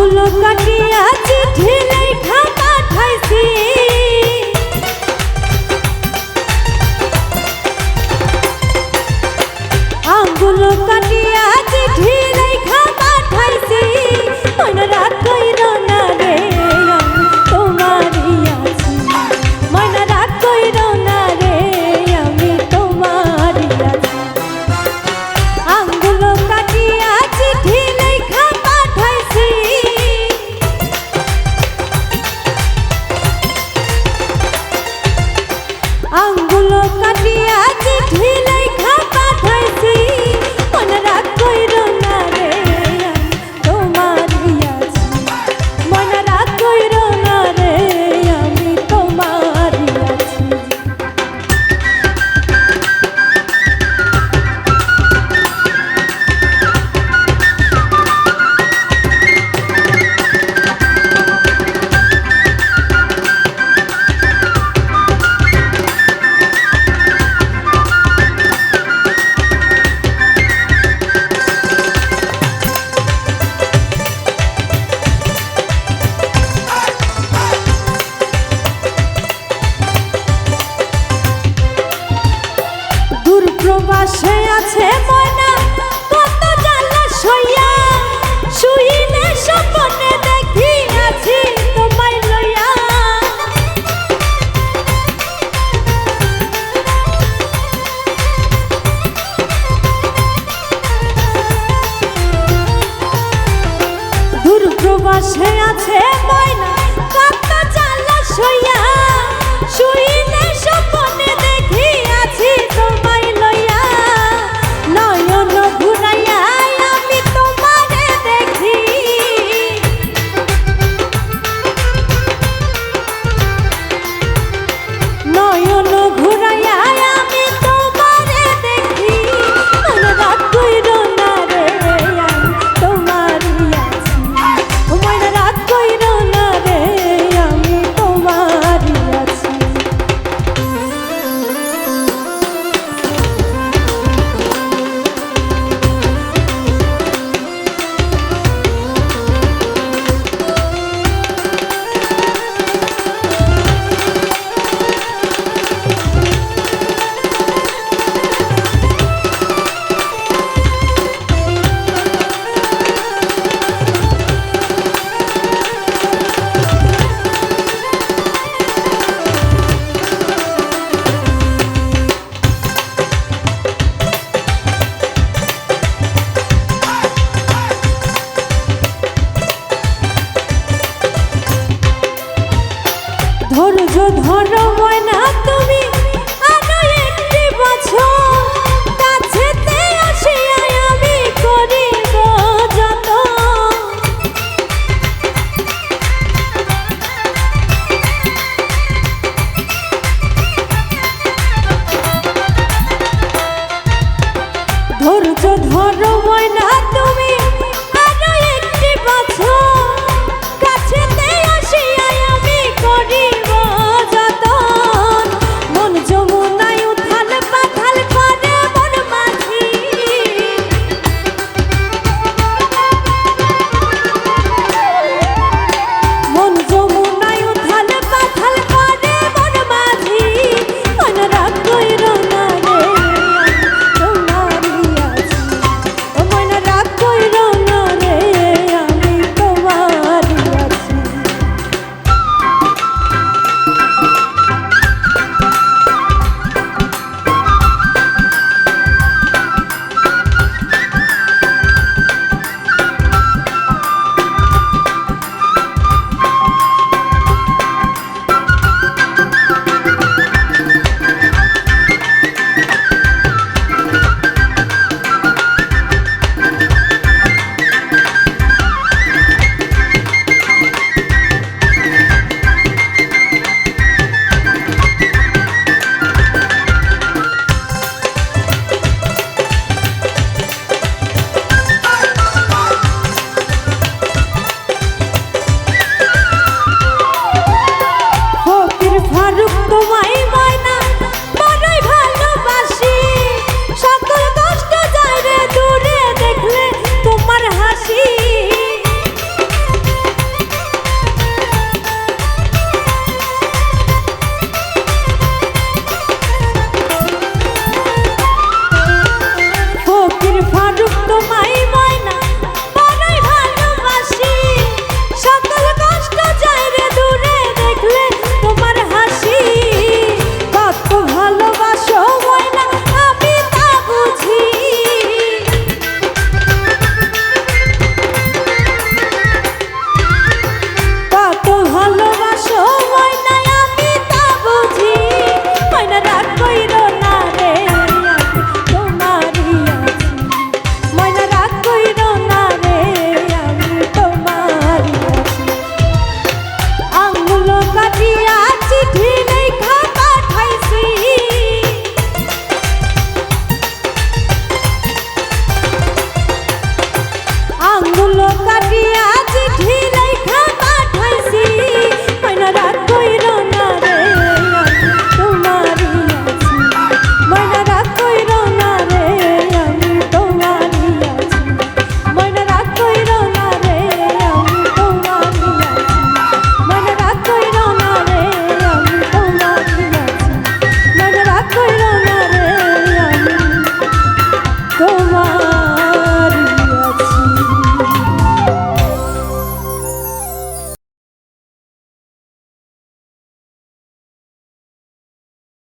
ফুল কাটিয়াছে প্রবাসে আছে ময়না কত জ্বালা স্বপ্নে দেখি আছি তোমায় লইয়া। দূর প্রবাসে আছে ময়না ধৈর্য ধর ময়না।